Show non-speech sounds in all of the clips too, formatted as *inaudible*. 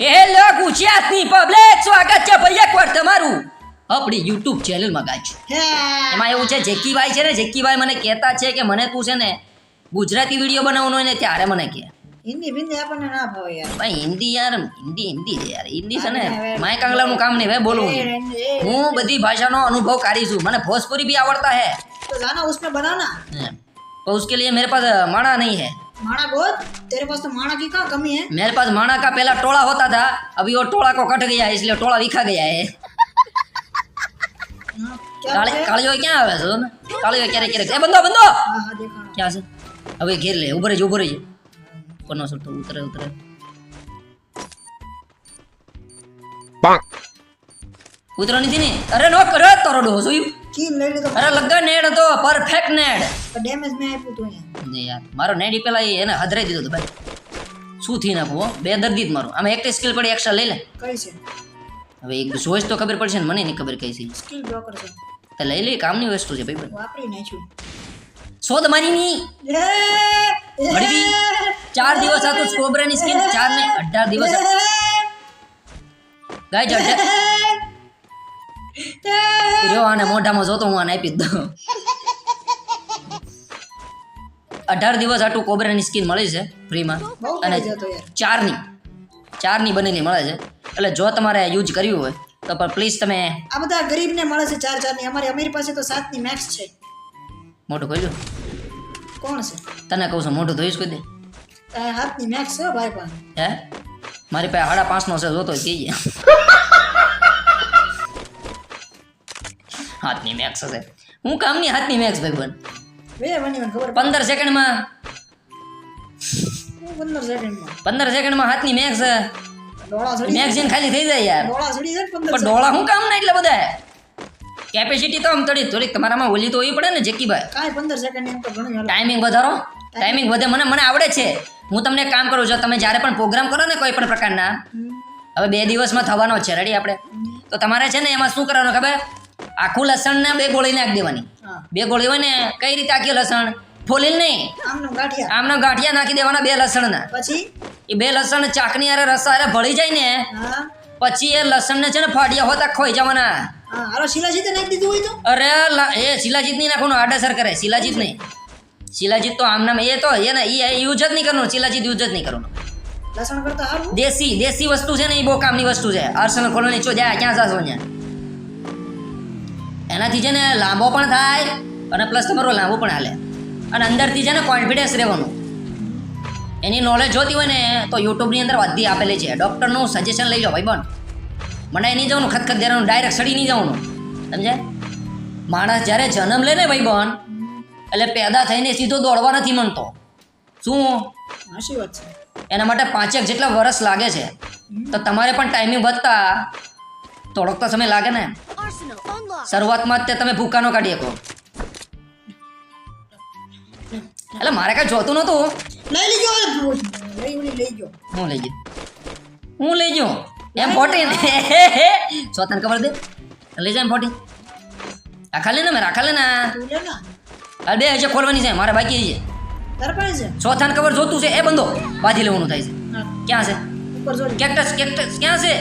Hello ગુજરાતની public સ્વાગત છે ભાઈ એકવાર તમારું આપણી યુટ્યુબ ચેનલમાં ગાજો એમાં એવું છે જેકીભાઈ છે ને જેકીભાઈ મને કહેતા છે કે મને તું છે ને ગુજરાતી વીડિયો બનાવવાનો હોય ત્યારે મને કહે. હિન્દી બિંદી આપણને ના ભાવે યાર. ભાઈ હિન્દી યાર હિન્દી હિન્દી છે યાર. હિન્દી છે ને માય કાંગલાનું કામ નહીં ભાઈ બોલવું હું બધી ભાષાનો અનુભવ કાઢી છું. મને ભોજપુરી બી આવડતા હે. તો જાના ઉસમે બનાના? તો ઉસકે લીએ મેરે પાસ માણા નહીં હે. माणा गोद तेरे पास तो माणा की क्या कमी है मेरे पास माणा का पहला टोला होता था अभी वो टोला को कट गया है इसलिए टोला विखा गया है काले क्या है क्या अरे नो करे तो अरे लगा नेड तो परफेक्ट नेड डैमेज में है ને યાર. મારો નેડી પેલા એને હદરાઈ દીધો તો ભાઈ શું થી નાખું હો? બે દર્દી જ મારું. આમાં એક સ્કિલ પડી એક્સ્ટ્રા લઈ લે. કઈ છે? હવે એક જોઈશ તો ખબર પડશે ને મને નહીં ખબર કઈ છે. સ્કિલ બ્લોકર છે. તો લઈ લે કામની વસ્તુ છે ભાઈ વાપરી નાખ્યું. શોધ મારી ની. ગઈ? ચાર દિવસ આ તો સ્કોબ્રાની સ્કિન ચાર ને અઢાર દિવસ ગાય જડ રહ્યો આને મોઢામાં જોતો હું આને આપી દઉં. અઢાર દિવસ આટલું કોબરાની સ્કીન મળે છે ફ્રીમાં. અને ચારની. ચારની બનેલી મળે છે. એટલે જો તમારે યુઝ કર્યું હોય તો પણ પ્લીઝ તમે આ બધા ગરીબને મળે છે ચાર ચારની. અમારી અમીર પાસે તો સાતની મેક્સ છે. મોટું ખોલ્યું કોણ છે? તને કહું છું મોઢું ધોઈશ કોઈ દે. આ હાથ મેક્સ છે ભાઈ પણ હે? મારી પાસે સાડા પાંચનો છે જોતો કહીએ *laughs* હાથની મેક્સ હશે. હું કામની હાથની મેક્સ ભાઈ બન પંદર સેકન્ડમાં. પંદર સેકન્ડમાં? પંદર સેકન્ડમાં હાથની મેક્સ મેગઝીન ખાલી થઈ જાય યાર. પણ ડોળા શું કામ ના એટલે બધા કેપેસિટી તો આમ થોડી થોડીક તમારામાં ઓલી તો હોવી પડે ને જેકીભાઈ. કાંઈ પંદર સેકન્ડ. ટાઈમિંગ વધારો. ટાઈમિંગ વધે. મને મને આવડે છે. હું તમને કામ કરું છું. તમે જ્યારે પણ પ્રોગ્રામ કરો ને કોઈ પણ પ્રકારના હવે બે દિવસમાં થવાનો છે. રેડી આપણે? તો તમારે છે ને એમાં શું કરવાનું ખબર? આખું લસણ ને બે ગોળી નાખી દેવાની. બે ગોળી હોય ને કઈ રીતે આખી લસણ? ફોલીલ નહીં. આમનો ગાંઠિયા. નાખી દેવાના બે લસણના. પછી? એ બે લસણ ચાકની અરે રસા અરે ભળી જાય ને પછી એ લસણ ને છે ને ફાડિયા હોતા ખોઈ જવાના. હા હાલો નાખી દીધું હોય તો? અરે એ શિલાજીત નહીં નાખવાનું આડેસર કરે શિલાજીત નહીં. શિલાજીત તો આમ નામ એ તો એ ને એ યુઝ જ નહીં કરવાનું શિલાજીત યુઝ જ નહીં કરવાનું. લસણ દેશી દેશી વસ્તુ છે ને એ બહુ કામની વસ્તુ છે. આર્સનલ ખોલવાની છો જાય ક્યાં જાશો ત્યાં એનાથી છે ને લાંબો પણ થાય અને પ્લસ તમારો લાંબો પણ હાલે. અને અંદરથી છે ને કોન્ફિડન્સ રહેવાનું. એની નોલેજ જોતી હોય ને તો યુટ્યુબની અંદર બધી આપેલી છે. ડૉક્ટરનું સજેશન લઈ લો ભાઈ બન મને નહીં જવાનું ખતખત દેવાનું ડાયરેક્ટ સડી નહીં જવાનું. સમજે માણસ જ્યારે જન્મ લે ને ભાઈ બન એટલે પેદા થઈને સીધો દોડવા નથી મનતો શું? હાશી વાત છે. એના માટે પાંચેક જેટલા વર્ષ લાગે છે. તો તમારે પણ ટાઈમિંગ વધતા. થોડોક તો સમય લાગે ને. શરૂઆતમાં જ તે તમે ભૂકાનો કાઢી શકો. એટલે મારે કઈ જોતું નતું લઈ લીજો લઈ ગયો. હું લઈ ગયો? હું લઈ ગયો? એમ ફોર્ટીન છો *laughs* તને ખબર દે લઈ જાય એમ ફોર્ટીન રાખા લે ને મેં રાખા લે ને. હાલ બે હજાર ખોલવાની છે મારે બાકી છે. તાર છે? સો થાન ખબર જોતું છે એ બંધો બાંધી લેવાનું થાય છે. ક્યાં છે? કેક્ટસ કેક્ટસ ક્યાં છે?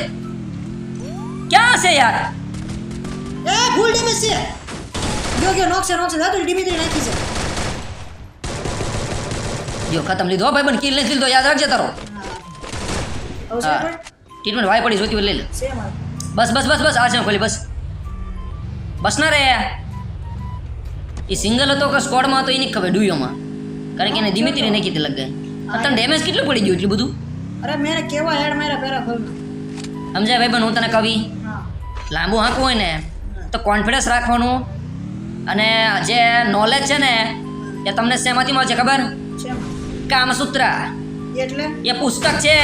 ક્યાં છે યાર? એ ફૂલ ડેમેજ છે. ગયો ગયો નોક છે નોક છે દાદુ ડીમી નાખી છે. જો ખતમ લીધો ભાઈ બન કિલ નથી લીધો યાદ રાખજે તારો. ટ્રીટમેન્ટ વાય પડી જોતી લઈ લે. બસ બસ બસ બસ આ છે ખોલી બસ. બસ ના રે. એ સિંગલ હતો કે સ્કોડમાં હતો એની ખબર ડુયોમાં કારણ કે એને ધીમે ધીમે નાખી તે લગ ગઈ તને ડેમેજ કેટલું પડી ગયું એટલું બધું? અરે મેરે કેવા હેડ મારા પેરા ખોલ સમજાય ભાઈ બન હું તને કવિ લાંબુ હાંકવું હોય ને તો કોન્ફિડન્સ રાખવાનું. અને જે નોલેજ છે ને એ તમને શેમાંથી મળશે ખબર? કામસૂત્ર. એટલે? એ પુસ્તક છે.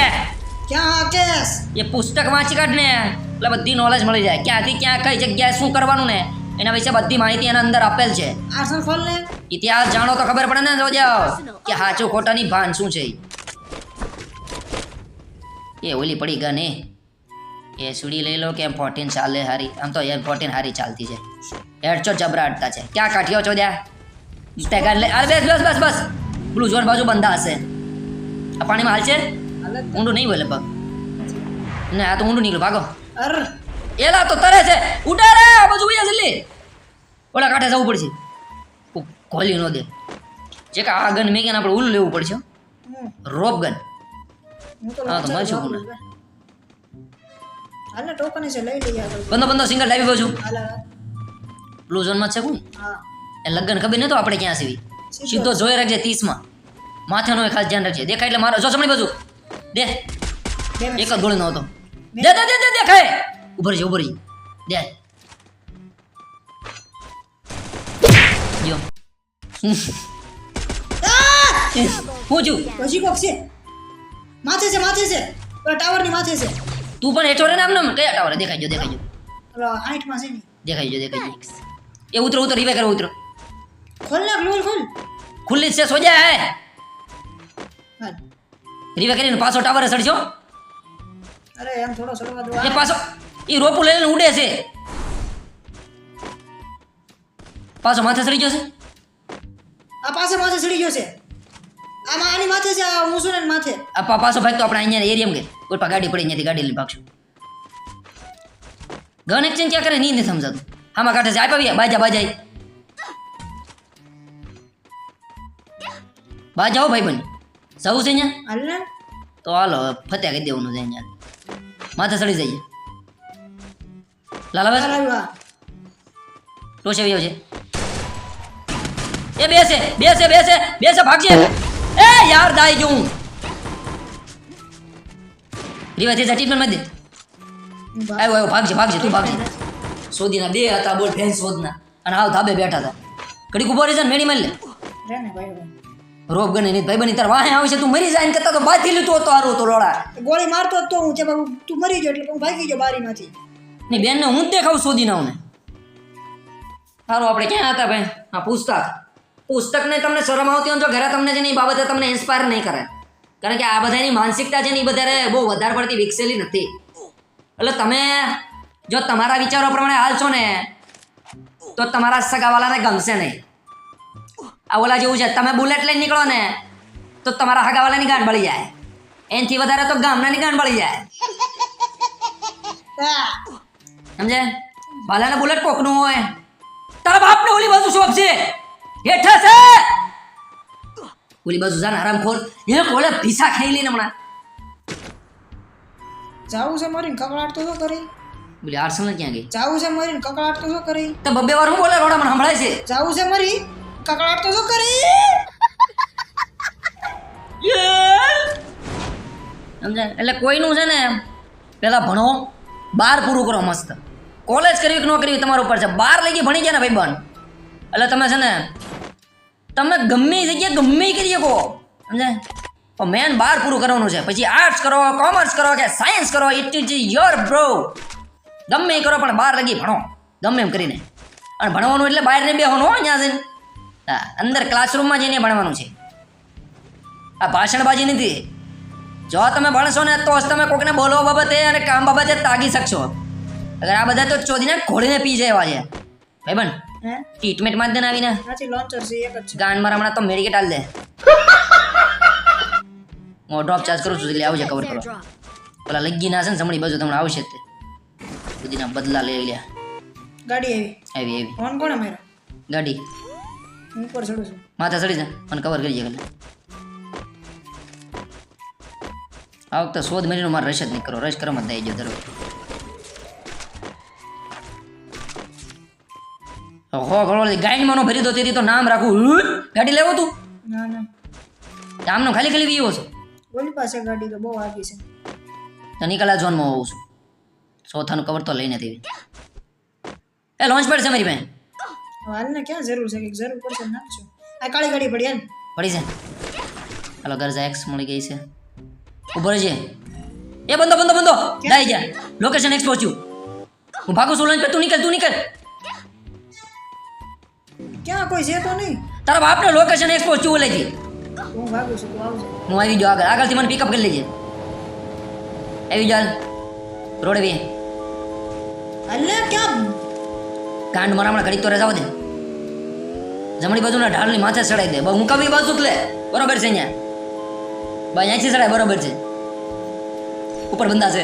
ક્યાં કેસ? એ પુસ્તક વાંચી કાઢ ને એટલે બધી નોલેજ મળી જાય. ક્યાંથી ક્યાં કઈ જગ્યાએ શું કરવાનું ને એના વિશે બધી માહિતી એના અંદર આપેલ છે. ઇતિહાસ જાણો તો ખબર પડે ને જો કે હાચો ખોટાની ભાન શું છે એ ઓલી પડી ગા ને એ સુડી લઈ લો કે એમ ફોર્ટીન ચાલે હારી આમ તો એમ ફોર્ટીન હારી ચાલતી છે. હેડચો જબરા અડતા છે. ક્યાં કાઠીઓ છો ત્યાં? પેગા લે અરે બસ બસ બસ બસ. બ્લુ ઝોન બાજુ બંધા હશે. આ પાણીમાં હાલ છે? ઊંડું નહીં બોલે પગ ને આ તો ઊંડું નીકળ્યું ભાગો. અર. એલા તો તરે છે. ઉડારે આ બાજુ ઉયા જલ્દી. ઓલા કાંઠે જવું પડશે. કોલી ખોલી ન દે. જે કે આ ગન મેં આપણે ઉલ્લું લેવું પડશે. Rope gun. હા, તો મળશું હાલને ટોકન છે લઈ લઈએ આગળ. બંદો બંદો સિંગલ લાવી બાજુ હાલ. હાલ. બ્લુ ઝોનમાં છે કોણ? હા. એ લગ્ન ખબર નતો આપણે ક્યાં સીવી? સીધો. જોઈ રાખજે ત્રીસમાં. માથાનો એ ખાસ ધ્યાન રાખજે. દેખાય એટલે મારો. જો જમણી બાજુ. દે. એક જ ગોળી દે દે દે દે દેખાય ઉભર છે ઉભર. દે. યો હું છું? પછી કોક છે. માથે છે માથે છે. ટાવરની માથે છે. તું પણ હેઠો રે ને આમ ને કયા ટાવરે? દેખાય જો દેખાય જો પેલો હાઈટમાં છે ને. દેખાય જો એ ઉતરો ઉતરો રિવાઈ કરો ઉતરો. ખોલ નાખ લોલ ખોલ. ખુલ્લી છે સોજા હે. રિવાઈ કરીને પાછો ટાવરે ચડજો. અરે એમ થોડો ચડવા દો. એ પાછો એ રોપું લઈને ઉડે છે. પાછો માથે ચડી ગયો છે? આ પાસે માથે ચડી ગયો છે. આમાં આની માથે છે આ હું સુને માથે. આ પા- પાછો ભાગ તો આપણે અહીંયા એરિયામાં ગઈ કોઈ પા ગાડી પડી અહીંયાથી ગાડી લઈને ભાગશું. ગન એક્સચેન્જ ક્યાં કરે નહીં સમજાતું. આમાં કાંઠે છે આપ્યા બાજા બાજા બાજા હો ભાઈ બન સૌ છે અહીંયા? હાલ ને. તો હાલો ફત્યા કરી દેવાનું છે અહીંયા. માથે ચડી જઈએ. લાલા ભાઈ? ટોશે આવ્યો છે. એ બેસે બેસે બેસે બેસે ભાગજે. એ યાર દાઈ ગયું રીવા તે ટ્રીટમેન્ટમાં દે. હું ભાગ- આવ્યો આવ્યો ભાગજે ભાગજે તું ભાગજે. સોદીના બે હતા બોલ ફેન શોધના અને આવ ધાબે બેઠા હતા. ઘડીક ઊભો રહી જા ને મેડી મારી લે. રે ને ભાઈ ભાઈ. ગને નહીં ભાઈ બની તાર વાહે આવશે તું મરી જાય ને કરતા તો બાથી લીધું હતો આરો તો લોડા ગોળી મારતો તો હું છે તું મરી ગયો એટલે હું ભાગી ગયો બારીમાંથી. બેન ને હું દેખાવ સોદી ના ને સારું આપણે ક્યાં હતા ભાઈ? હા પુસ્તક પુસ્તકને તમને શરમ આવતી હોય તો ઘરે તમને છે ને એ બાબતે તમને ઇન્સ્પાયર નહીં કરે. કારણ કે આ બધાની માનસિકતા છે ને એ વધારે બહુ વધારે પડતી વિકસેલી નથી. એટલે તમે જો તમારા વિચારો પ્રમાણે હાલશો ને તો તમારા સગાવાલાને ગમશે નહીં. આ ઓલા જેવું છે તમે બુલેટ લઈને નીકળો ને તો તમારા હગાવાલાની ગાંઠ બળી જાય. એનાથી વધારે તો ગામનાની ગાંઠ બળી જાય. સમજે ભલે બુલેટ કોકનું હોય. તારા બાપને ઓલી બાજુ શોપ છે હેઠા છે. ઓલી બાજુ જાન આરામ ખોર. એ કોલે પીસા ખાઈ લઈને હમણાં. જાવું છે મરીને કકળાટ તો શું કરી? બોલી આરસલ ક્યાં ગઈ? જાવું છે મરીને કકળાટ તો શું કરી? તો બબ્બે વાર હું બોલે? રોડા મને સંભળાય છે. જાવું છે મરી? કકળાટ તો શું કરી? સમજાય? એટલે કોઈનું છે ને પેલા ભણો બાર પૂરું કરો મસ્ત. કોલેજ કરવી કે ન કરવી તમારા ઉપર છે? બાર લઈ ગઈ ભણી ગયા ને ભાઈ બન એટલે તમે છે ને તમે ગમે જગ્યાએ ગમે કરી શકો. સમજાય? પણ મેન બાર પૂરું કરવાનું છે. પછી આર્ટ્સ કરો કોમર્સ કરો કે સાયન્સ કરો ઇટ ઇઝ યોર બ્રો ગમે કરો, પણ બહાર લગી ભણો. ગમે એમ કરીને. અને ભણવાનું એટલે બહાર ને બેહવાનું હો ત્યાં જઈને હા, અંદર ક્લાસરૂમમાં જઈને ભણવાનું છે. આ ભાષણબાજી નથી. જો તમે ભણશો ને, તો તમે કોઈકને બોલવા બાબતે અને કામ બાબતે તાગી શકશો. અગર આ બધા તો ચોદીને ઘોડીને પી જાય છે. ભાઈ બન હે? ટ્રીટમેન્ટમાં જ ને આવીને. નથી લોન્ચર છે એક જ ગાન મારા હમણાં તો મેડિકેટ આલ દે. *laughs* હું ડ્રોપ ચાર્જ કરું છું એટલે આવશે કવર કરો પેલા લગી ના છે ને સમણી બાજુ તમને આવશે તે. બધીના બદલા લઈ લ્યા. ગાડી આવી. આવી આવી. ફોન કોણે માર્યો? ગાડી. હું ઉપર ચડું છું. માથે ચડી જા મને કવર કરી જાય આ વખતે શોધ મહિનો મારે રશ જ નહીં કરો રશ કરવામાં થઈ ગયો દરરોજ હો ઘણો ગાડીમાં નો ભરી દો તેથી તો નામ રાખું. ગાડી લેવો તું? ના ના. આમનો ખાલી ખાલી વીવો છો. ઓલી પાસે ગાડી તો બહુ આગી છે. તો નીકળ્યા ઝોનમાં હોઉં છું. ચોથાનું કવર તો લઈને તેવી એ લોન્ચ પેડ છે મારી પાસે. હાલ ને ક્યાં જરૂર છે? કે જરૂર પડશે નાખજો. આ કાળી ગાડી પડી હાલ. પડી છે. હાલો ગરજા એક્સ મળી ગઈ છે. ઊભો રહેજે. એ બંધો બંધો બંધો. જાય જા લોકેશન એક્સ પહોંચ્યું. હું ભાગું છું લોન્ચ પેડ તું નીકળ તું નીકળ. ક્યાં કોઈ છે તો નહીં. તારા બાપનો લોકેશન એક્સપોઝ ચૂ લેજે. હું ભાગું છું તું આવજે. હું આવી જાઉં આગળ. આગળથી મને પિકઅપ કરી લેજે. આવી જાલ રોડ વે હાલને ક્યાં? કાંડ મારા હમણાં ઘડીક તો રજાવ દે જમણી બાજુના ઢાળની માથે ચડાઈ દે. બસ હું કવી બાજુ લે. બરોબર છે અહીંયા. ભાઈ અહીંથી ચડાય બરોબર છે. ઉપર બંધા છે.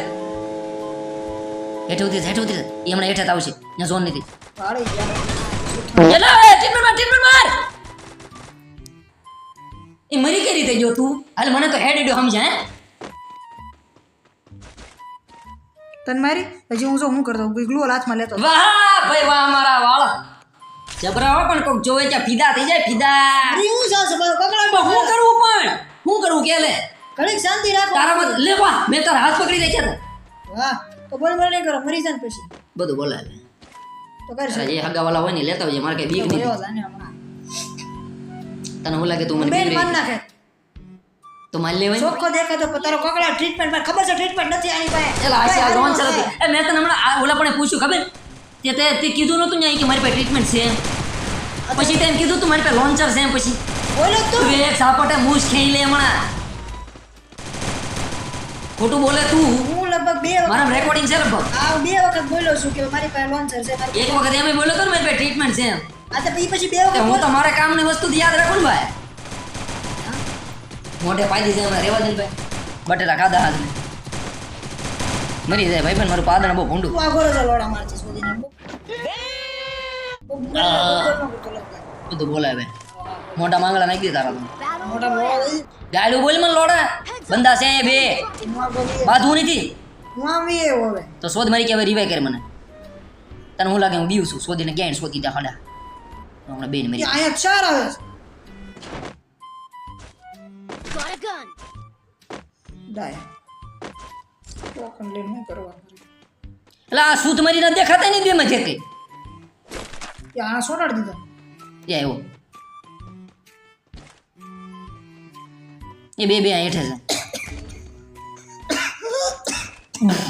હેઠે ઉતરી હેઠે ઉતરી એ હમણાં હેઠે આવશે. ત્યાં ઝોન નથી. એલા એ ટ્રીટમેન્ટ માર ટ્રીટમેન્ટ માર એ મરી કઈ રીતે જો તું? હાલ મને તો હેડ એડો સમજા હે? તન મારી? હજી હું જો હું કરતો ગ્લુઅલ હાથમાં લેતો વાહ ભાઈ વાહ મારા વાળ. જબરા હો પણ કોક જોવે ત્યાં ફીદા થઈ જાય ફીદા. હું જાઉં છું મારો હું કરવું પણ? હું કરવું કે લે? ઘણી શાંતિ રાખો. તારા મત લે વાહ મેં તારા હાથ પકડી દે કે તો. વાહ તો બોલ બોલ નહીં કરો મરી જાન પછી. બધું બોલાય. લે તો કરશે તારા જે હગાવાલા હોય ને લેતા હોય મારે કઈ બીક નહીં વયો જાને હમણાં. તને હું લાગે તું મને બેન બીક નાખે તો મારી લેવાય ચોખ્ખો દેખાતો પણ તારો કકડા ટ્રીટમેન્ટમાં ખબર છે ટ્રીટમેન્ટ નથી આની પાસે એલા આશા ભાઈ, લોન્ચર હારું એ મેં તને હમણાં ઓલા પણ પૂછ્યું ખબર તે તે તે કીધું નતું ને કે મારી પાસે ટ્રીટમેન્ટ છે પછી તેમ કીધું તું મારી પાસે લોન્ચર છે એમ પછી બોલો તું એક સાપોટે મૂછ ખેઈ લે હમણાં ખોટું બોલે તું લગભગ બે વખત મારા રેકોર્ડિંગ છે લગભગ. આ બે વખત બોલ્યો છું કે મારી પાસે લોન્ચર છે એક વખત એમ બોલ્યો તો મારી પાસે ટ્રીટમેન્ટ છે એમ. આ તો પછી પછી બે વખત હું તો મારા કામની વસ્તુ યાદ રાખું ને ભાઈ. મોઢે પાડી દે હમણાં રેવા દે ભાઈ. બટેટા ખાધા હાથ મરી જાય ભાઈ પણ મારું પાદણ બહુ ભૂંડું. તું આ ગોરો જો લોડા બહુ લાગે. બધું બોલાય ભાઈ. મોટા માંગલા નાખી દે તારા. મોટા ગાડું બોલ મને લોડા. બંદા છે બે. આ નથી. હું આવી હવે. તો શોધ મારી કે હવે રિવાય કરે મને. તને હું લાગે હું બીવું છું? શોધીને ક્યાંય શોધી દે હડા. હમણાં બેન મારી અહીંયા ચાર આવે છે. Got a gun. ડાય ટોકન લઈને શું કરવાનું? એટલે આ સૂત મારી દેખાતા નહીં બે માં જે કઈ આ દીધો. એ આવ્યો એ બે બે અહીં હેઠે છે.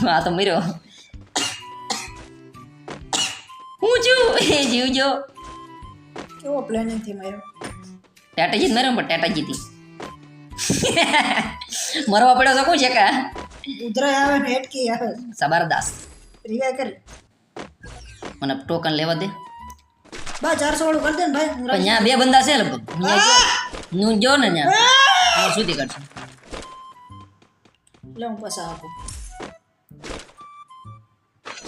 આ તો મર્યો હું છું એ જીવજો કેવો પ્લાનિંગથી માર્યો ટેટાજી મર્યો પણ ટેટાજી થી મરવા પડ્યો તો કોણ છે કા ઉધરાય આવે ને હેટકી આવે સબારદાસ રિવાય કરી મને ટોકન લેવા દે બા ચારસો વાળું કરી દે ને ભાઈ પણ ત્યાં બે બંદા છે લગભગ હું જો ને ત્યાં સુધી કરશું એટલે હું પાછા આપું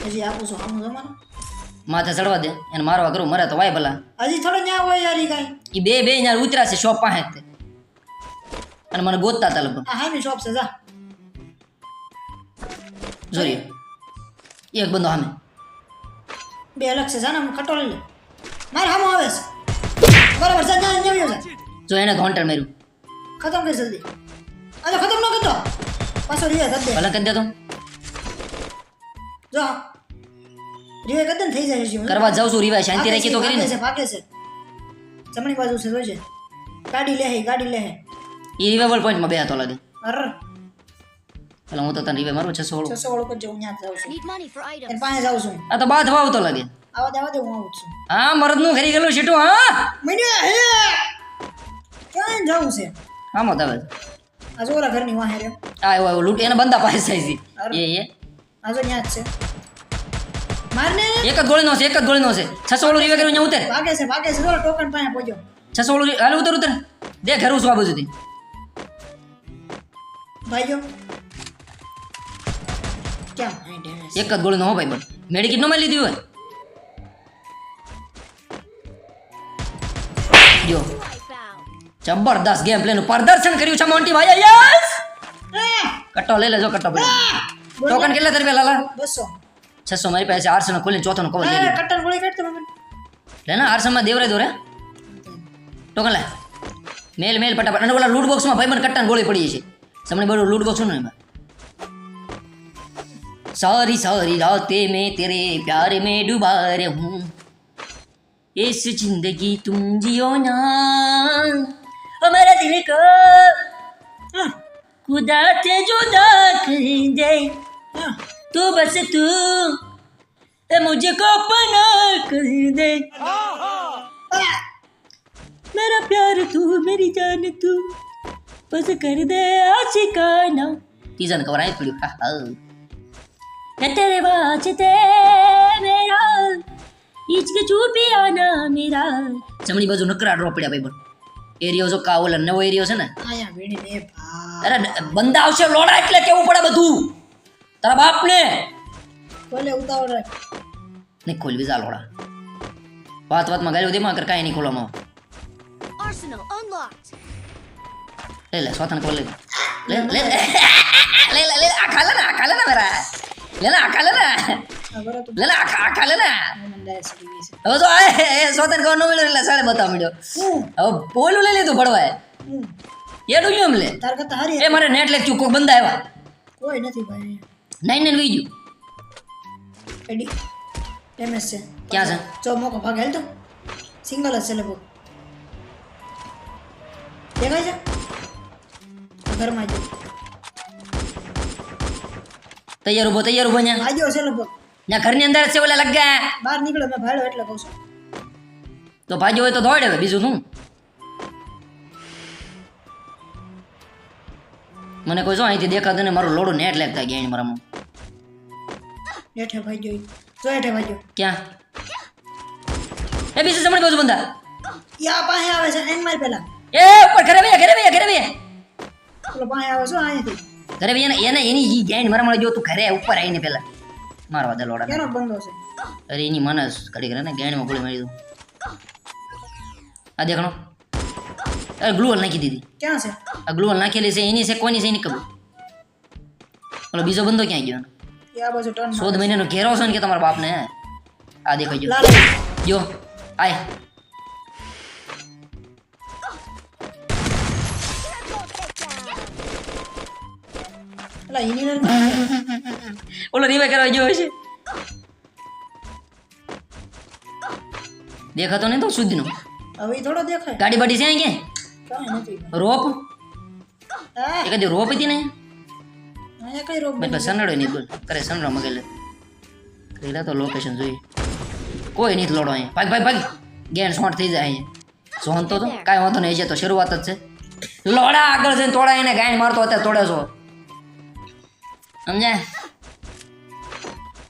હજી આપું છું. આમ જમાનો માથે ચડવા દે. એને મારવા કરું. મરે તો વાય ભલા. હજી થોડો ન્યા હોય યાર ઈ કાંઈ. એ બે બે યાર ઉતરા છે શોપ પાસે તે. અને મને ગોતતા હતા લગભગ. આ હામી શોપ છે જા. જોરી એક બંદો સામે બે અલગ છે જાને હું ખટો લઈ લે મારે હામો આવે છે. બરાબર જા જા ન્યા છે જો. એને ઘોંટર મેર્યું. ખતમ કરી જલ્દી. અરે ખતમ ન કરતો. પાછો રીયા દે. ભલા કરી દે તો. જો. રિવે કરી દે થઈ જાય છે કરવા જાવ છું રિવાય શાંતિ રાખી તો કરીને છે ભાગે છે. જમણી બાજુ છે જોઈ છે ગાડી લે હે ગાડી લે હે. રિવાઈવલ પોઈન્ટમાં બે હતો લાગે. અર. એટલે હું તો તને રિવાઈ મારું 600 વાળું. છસો વાળું કરજો હું ત્યાં જાઉં છું. Need money for items. પાસે જાવ છું. આ તો બાદ વાવ તો લાગે. આવા દેવા દે હું આવું છું. હા મરદનું ખરી ગયેલું સીટું હા? મને હે! ક્યાં જાવ છે? હા મત આવે. આ જોરા ઘરની વાહે રે આ એવો લૂટ લૂંટ એને બંદા પાસે થાય છે. એ એ. આ જો ત્યાં જ છે. મારને? એક જ ગોળીનો છે એક જ ગોળીનો છે. છસો વાળું રિવાઈ કરીને ઉતરે. ભાગે છે ભાગે છે. જો ટોકન પાસે પહોંચ્યો. છસો વાળું હાલ ઉતર ઉતર. દે ઘરું આ બધું ભાઈઓ. એક જ ગોળીનો હો ભાઈ બન મેડિકિટ નો મળી લીધી હોય? જો. જબરદસ્ત ગેમ પ્લે નું પ્રદર્શન કર્યું છે મોન્ટી ભાઈ યસ કટ્ટો લઈ લેજો કટ્ટો ટોકન કેટલા તરફે લાલા? બસો. છસો મારી પાસે આઠસો નો ખોલીને ચોથો નો કવર લઈ એ લીધો કટ્ટર ગોળી કાઢ તમે મને લે ને આઠસો માં દેવરાય દો રે ટોકન લે મેલ મેલ ફટાફટ અને ઓલા લૂટ બોક્સ માં ભાઈ મને કટ્ટાને ગોળી પડી છે સમણે બડું લૂટ બોક્સ ને એમાં सारी सारी रातें में तेरे प्यार में डूबा रहूं इस जिंदगी तुम जियो ना हमारा दिल को હા खुदा से जुदा कर दे હા तू बस तू ए मुझको अपना कर दे मेरा प्यार तू मेरी जान तू बस कर दे आशिकाना तीजन कवर आए पड़ी हा हा है तेरे वास्ते मेरा इश्क चूपी आना मेरा જમણી બાજુ નકરા ડ્રોપ પડ્યા ભાઈ પણ એરિયો જો કા ઓલા નવો એરિયો છે ને આયા વીણી ને ભા અરે બંદા આવશે લોડા એટલે કેવું પડે બધું તારા બાપને? બોલે ઉતાવળ રાખ. નહીં ખોલવી જા લોડા વાત વાતમાં ગાલ્યો દેમાં કર કાંઈ નહીં ખોલવામાં. લે લે સ્વાતન ખોલ લે. લે લે લે લે લે આ ખા લે ને આ ખા લે ને મેરા. લે ના આ ખા લે ને લે ના આ ખા આ લે ને. હવે તો આ એ સ્વતન ખબર નો મળ્યો એટલે સાડે બતા મળ્યો. હવે પોલું લઈ લીધું ભડવાય હું? એ ડુંયું એમ લે? તાર કરતા હારી એ મારે નેટ લેક ચૂકો બંધ આવ્યા કોઈ નથી ભાઈ. નાઈન નાઇન વી ગયું એડી ડેમેજ છે ક્યાં છે જો મોકો ભાગ હેલ તો સિંગલ જ છે લગભગ દેખાય છે ઘરમાં જો તૈયાર ઊભો તૈયાર ઊભો ન્યા આજો છે લગભગ ન્યા ઘરની અંદર છે ઓલા લગ્યા બહાર નીકળ્યો મેં ભાડો એટલે કહું છું તો ભાગ્યો હોય તો દોડે હવે બીજું શું મને કોઈ જો અહીંથી દેખાતું ને મારું લોડું નેટ લેતા ગયા મારામાં હેઠે ભાઈ જો હેઠે ભાઈ ક્યાં? એ બીજું જમણી બાજુ બંધા? યા પાસે આવે છે એન માર પેલા. એ ઉપર ઘરે બે ઘરે બે ઘરે બે ઓલો પાસે આવે છે અહીંયાથી ઘરે બે એને એને ઈ ગેન મારા મળે જો તું ઘરે ઉપર આવીને પેલા. મારવા દે લોડા કેનો બંધો છે? અરે એની મનસ કડી કરે ને ગેંડમાં ગોળી મારી દઉં આ દેખણો. અરે ગ્લુઅલ નાખી દીધી. ક્યાં છે? આ ગ્લુઅલ નાખેલી છે એની છે કોની છે એની ખબર. ઓલો બીજો બંધો ક્યાં ગયો? આ બાજુ ટર્ન ચૌદ મહિનાનો ઘેરો છે ને કે તમારા બાપને? આ દેખાઈ લાલ જો આય. *laughs* ઓલો રીવે કરવા ગયો છે દેખાતો નહીં તો સુધીનો હવે થોડો દેખાય. ગાડી બાડી છે કે. રોપ? હા. એ કદી રોપ હતી ને અહીંયા નહીં બોલ કરે મગેલે. કરેલા તો લોકેશન જોઈએ. કોઈ નહીં લોડો અહીં ભાગ ભાગ ભાગ. ગેન શોર્ટ થઈ જાય અહીંયા. સોનતો તો. કાંઈ વાંધો નહીં છે તો શરૂઆત જ છે. લોડા આગળ જઈને તોડા એને ગાયણ મારતો અત્યારે તોડે છો. સમજ્યા?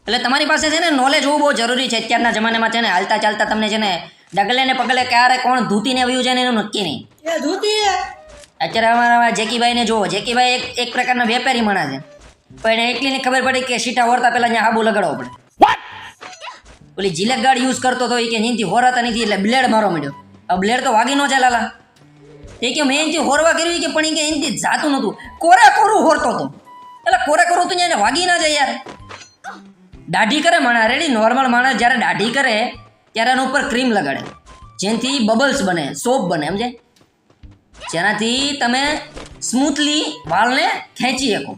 એટલે તમારી પાસે છે ને નોલેજ હોવું બહુ જરૂરી છે. અત્યારના જમાનામાં છે ને હાલતા ચાલતા તમને છે ને ડગલે ને પગલે ક્યારે કોણ ધૂતીને વયું છે ને એનું નક્કી નહીં. ધોતી. અત્યારે અમારા જેકીભાઈને જુઓ. જેકીભાઈ એક એક પ્રકારના વેપારી માણસ છે. પણ એટલી ખબર પડી કે સીટા હોરતા પહેલાં અહીંયા આબુ લગાડવો પડે ઓલી જીલક ગાડ યુઝ કરતો હતો એ કે નીંથી હોરાતા નથી એટલે બ્લેડ મારો મળ્યો આ બ્લેડ તો વાગી ન ચાલે લાલા. એ કે મેં એનથી હોરવા કર્યું કે પણ એ કે એનથી જાતું નહોતું. કોરા કોરું હોરતો હતો એટલે કોરા કોરું તો એને વાગી ના જાય યાર. દાઢી કરે માણસ રેડી નોર્મલ માણસ જ્યારે દાઢી કરે ત્યારે એના ઉપર ક્રીમ લગાડે. જેનાથી બબલ્સ બને સોપ બને સમજે જેનાથી તમે સ્મૂથલી વાળને ખેંચી શકો.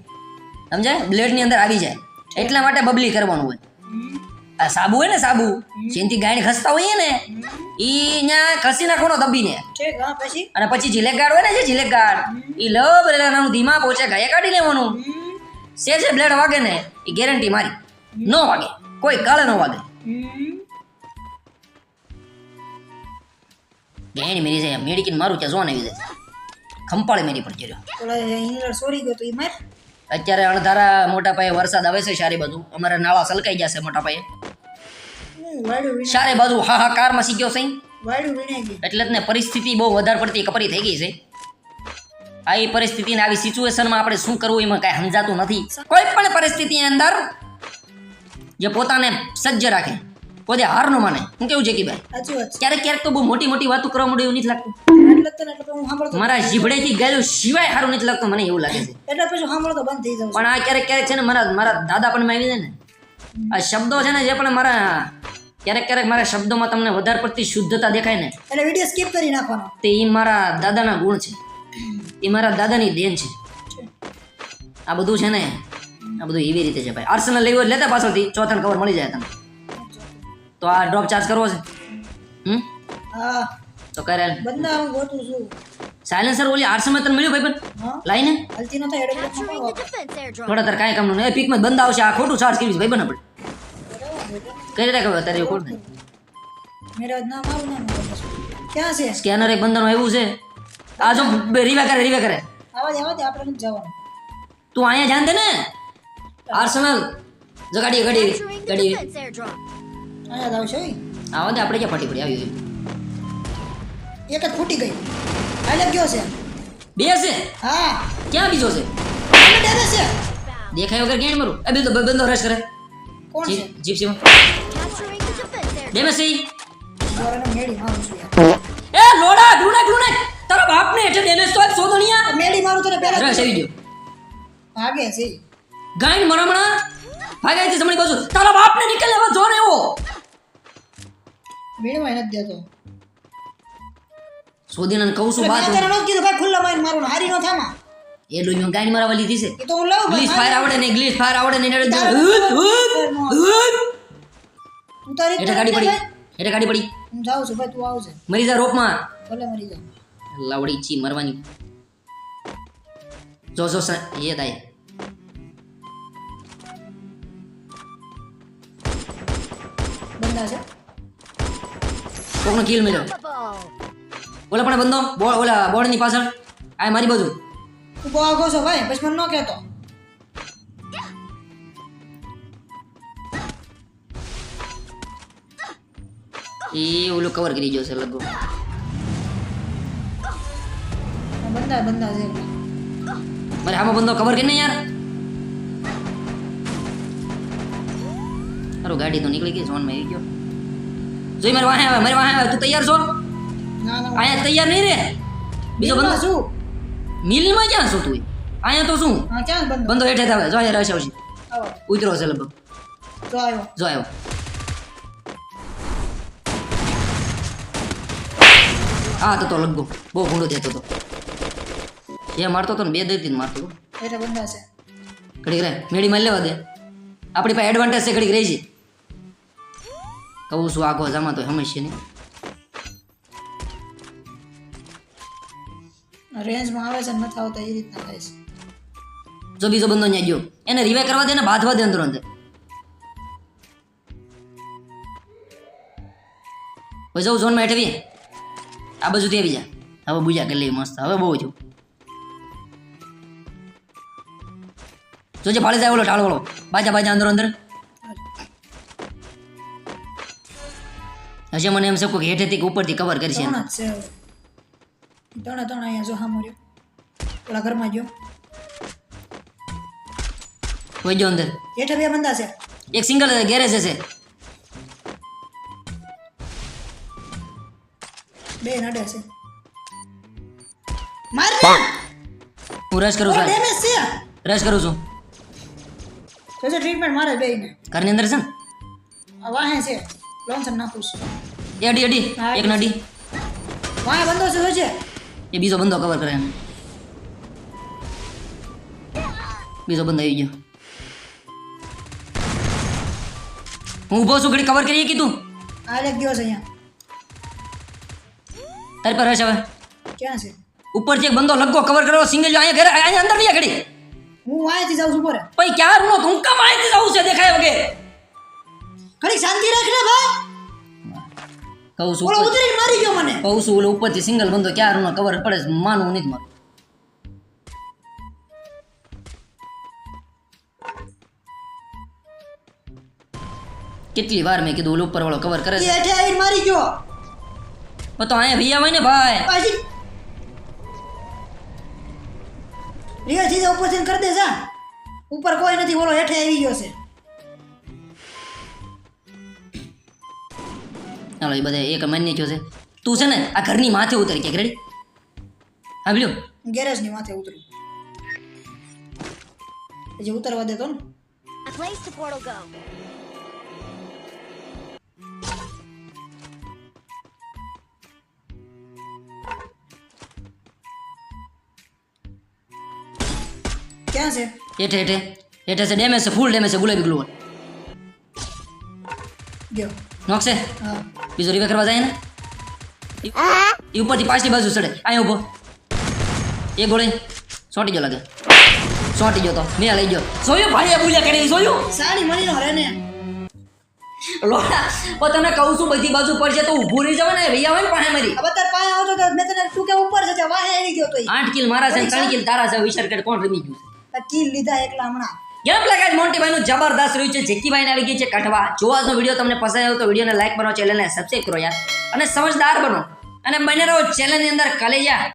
સમજાય? બ્લેડની અંદર આવી જાય. એટલા માટે બબલી કરવાનું હોય. આ સાબુ હોય ને સાબુ જેનથી ગાયને ખસતા હોઈએ ને એ ન્યા ખસી નાખવાનો દબીને. અને પછી જીલેક હોય ને જે જીલેક ગાર્ડ એ લો નાનું ધીમા પહોંચે ગાય કાઢી લેવાનું. સે છે બ્લેડ વાગે ને એ ગેરંટી મારી. ન વાગે. કોઈ કાળે ન વાગે. ગેણી મેરી જાય મેડિકિન મારું ત્યાં જોવા આવી જાય. ખંપાળે મેરી પર ચડ્યો સોરી ગયો તો ઈ માર. અત્યારે અણધારા મોટા પાયે વરસાદ આવે છે સારી બાજુ અમારે નાળા સલકાઈ જશે મોટા પાયે. સારી બાજુ હાહાકારમાં શીખ્યો છે. વાડું વીણાઈ ગઈ એટલે જ ને પરિસ્થિતિ બહુ વધારે પડતી કપરી થઈ ગઈ છે. આવી પરિસ્થિતિને આવી સિચ્યુએશનમાં આપણે શું કરવું એમાં કાંઈ સમજાતું નથી. કોઈ પણ પરિસ્થિતિની અંદર જે પોતાને સજ્જ રાખે. પોતે હાર ન માને. હું કેવું છે કે ભાઈ સાચી વાત ક્યારેક ક્યારેક તો બહુ મોટી મોટી વાતો કરવા મળે એવું નથી લાગતું. મારા જીભડે જીભડેથી ગયેલું સિવાય સારું નથી લાગતું મને એવું લાગે છે. એટલે પછી સાંભળતો બંધ થઈ જાઉં પણ આ ક્યારેક ક્યારેક છે ને મારા મારા દાદા પણ આવી જાય ને. આ શબ્દો છે ને જે પણ મારા ક્યારેક ક્યારેક મારા શબ્દોમાં તમને વધારે પડતી શુદ્ધતા દેખાય ને એટલે વીડિયો સ્કીપ કરી નાખવાનો. તે એ મારા દાદાના ગુણ છે. એ મારા દાદાની દેન છે. આ બધું છે ને આ બધું એવી રીતે છે ભાઈ. આર્સેનલ લેવું લેતા પાછળથી ચોથણ કવર મળી જાય તમને. તો આ ડ્રોપ ચાર્જ કરવો છે? હમ? હા. તો કરે. બંદા હું ગોતું છું. સાયલેન્સર ઓલી આર્સમાં તને મળ્યું ભાઈ પણ? લાઈને? હલતી નતો એડે થોડા તાર કાંઈ કામનું એ પીકમાં બંધ આવશે આ ખોટું ચાર્જ કરવી છે? ભાઈ બન આપણે કઈ રીતે ખબર તારે કોણ નહીં મેરા ના મારું નામ ક્યાં છે? સ્કેનર એક બંધાનું એવું છે. આ જો રીવે કરે રીવા કરે. આવાજ આવાજ આપણે નથી જવાનું. તું અહીંયા જાણ દે ને. આર્સેનલ જો ગાડી ગાડી. અહીંયા જ આવશે આવો તો આપણે ક્યાં ફાટી પડી? આવી એક જ ફૂટી ગઈ. આલે ગયો છે. બે છે હા. ક્યાં બીજો છે? ડરે છે. દેખાય વગર ક્યાં મરું? એ બીજો બંધો રશ કરે. કોણ છે? જીપસી માં મારું છું એ લોડા ગ્લુનેક ગ્લુનેક તારા બાપને એટલે ડેમેજ તો આપ મેડી મારું તને પહેલા રસ આવી ગયો. ભાગે છે. ગાઈન મરમણા. ભાગે છે જમણી બાજુ. તારા બાપને નીકળ લેવા જો ને એવો. મેળવાય નથી દેતો. સોદીને કહું છું મેં બાત તને નહોતું કીધું ભાઈ ખુલ્લા મારીને મારું હારી નો થામા. એ લોહીમાં ગાઈન મારવા લીધી છે. એ તો હું લઉં ગ્લિચ ફાયર આવડે ને ગ્લિચ ફાયર આવડે ને એટલે તારું હૂત, હૂત, હૂત. હું તારી એટલે ગાડી પડી એટલે ગાડી પડી. હું જાઉં છું ભાઈ તું આવજે. મરી જા રોપમાં. ભલે મરી જા. લાવડી ચી મરવાની. જો જો એ દાય બંધા છે? કોકનો કિલ મળ્યો. ઓલા પણ બંધો બોલ ઓલા બોર્ડની પાછળ. આ મારી બાજુ. બહુ આગો છો ભાઈ પછી મને ન કહેતો. એ ઓલું કવર કરી ગયો છે લગો આ બંદા બંદા છે. મારે આમાં બંધો કવર કરીને યાર. તારો ગાડી તો નીકળી ગઈ ઝોનમાં આવી ગયો. જોઈ મારે વાહે આવે મારે વાહે આવે તું તૈયાર છો? અહીંયા તૈયાર નહીં રે? બીજો બંધો શું મિલમાં ક્યાં છો તું? અહીંયા તો શું? બંધો હેઠે આવે. જો અહીંયા રસ આવશે ઉતરો છે લગભગ. જો આવ્યો. જો આવ્યો. આ તો તો લગભગ બહુ ઘોડો થતો હતો. એ મારતો હતો ને બે દર્દી મારતો. હતો એટલે બંધા છે. ઘડીક રે મેળી માં લેવા દે. આપણી પાસે એડવાન્ટેજ છે ઘડીક રહી છે કહું છું આખો જામાં તો સમસ્યા રેન્જમાં આવે છે નથી આવતા એ રીતના થાય છે જો બીજો બંદો ન્યા ગયો એને રિવાઈ કરવા દે ને બાંધવા દે અંદર અંદર જવું ઝોનમાં હેઠવી આ બાજુથી આવી જા હવે બુજા કરી લઈ મસ્ત હવે બહુ છું જોજે ફાળી જાય ઓલો ટાળો ઓલો બાજા બાજા અંદર અંદર હશે મને એમ છે કે હેઠેથી કે ઉપરથી કવર કરી છે. ત્રણે ત્રણ અહીંયા જો હા મર્યો પેલા ઘરમાં જો કોઈ જો અંદર. હેઠે બે બંદા છે. એક સિંગલ ગેરેજ છે બે નડે છે. માર હું રશ કરું છું ડેમેજ છે? રશ કરું છું. ટ્રીટમેન્ટ મારે બે ઘરની અંદર છે ને? વાહે છે. લોન્સન નાખું છું. એ અડી અડી એક નડી વાહે બંધો છે જોજે એ બીજો બંદો કવર કરે એને બીજો બંદો આવી ગયો હું ઊભો છું ઘડી કવર કરીએ કીધું આ એક દિવસ અહીંયા તારી પર રશ હવે ક્યાં છે ઉપરથી એક બંદો લગો કવર કરો સિંગલ જો અહીંયા ઘરે અહીંયા અંદર નહીં ઘડી હું વાહેથી જાઉં છું ઉપર પછી ક્યાં રૂનો તું કામ અહીંથી જવું છે દેખાય વગર ઘડી શાંતિ રાખ ને ભાઈ કહું છું ઓલો ઉતરીને મારી ગયો મને. કહું છું ઓલો ઉપરથી સિંગલ બંદો ક્યારે રૂનો કવર પડે છે માનવું નહીં મારું. કેટલી વાર મેં કીધું ઓલો ઉપર વાળો કવર કરે છે. હેઠે આવીને મારી ગયો. તો અહીંયા ભૈયા હોય ને ભાઈ. રિયા સીધા ઉપર કરી દે જા. ઉપર કોઈ નથી બોલો હેઠે આવી ગયો છે. ચાલો એ બધા એક માન્ય થયો છે. તું છે ને આ ઘરની માથે ઉતરી કે રેડી હા લ્યો ગેરેજની માથે ઉતરું. પછી ઉતરવા દેતો ને. ક્યાં છે? હેઠે હેઠે. હેઠે છે ડેમેજ છે ફૂલ ડેમેજ છે ગુલાબી ગ્લુઅર ગયો. નોકશે હા. બીજો રિવે કરવા જાય ને? એ ઉપરથી પાછલી બાજુ ચડે. અહીં ઊભો. એ ગોળે સોટી ગયો લાગે. સોટી ગયો તો. મેં લઈ ગયો. જોયું? ભાઈએ પૂજા કરી. જોયું? સાડી મળી નો ને. લોડા પણ તમને કહું છું બધી બાજુ પડશે તો ઊભું રહી જવાય ને. ભૈયા હોય ને પાસે મારી. હવે તાર પાસે આવતો તો મેં તને તું કે ઉપર છે વાહે આવી ગયો તો આઠ કિલ મારા છે ત્રણ કિલ તારા છે. વિચાર કરે કોણ રમી ગયું કિલ લીધા એકલા હમણાં. લાગે છે મોન્ટીભાઈનું જબરદસ્ત રહ્યું છે. જેકીભાઈને આવી ગઈ છે કઠવા જો આજનો વીડિયો તમને પસંદ આવ્યો તો વિડીયોને લાઈક બનો ચેનલને સબસ્ક્રાઈબ કરો યાર. અને સમજદાર બનો. અને બને રહો ચેનલની અંદર કલેજા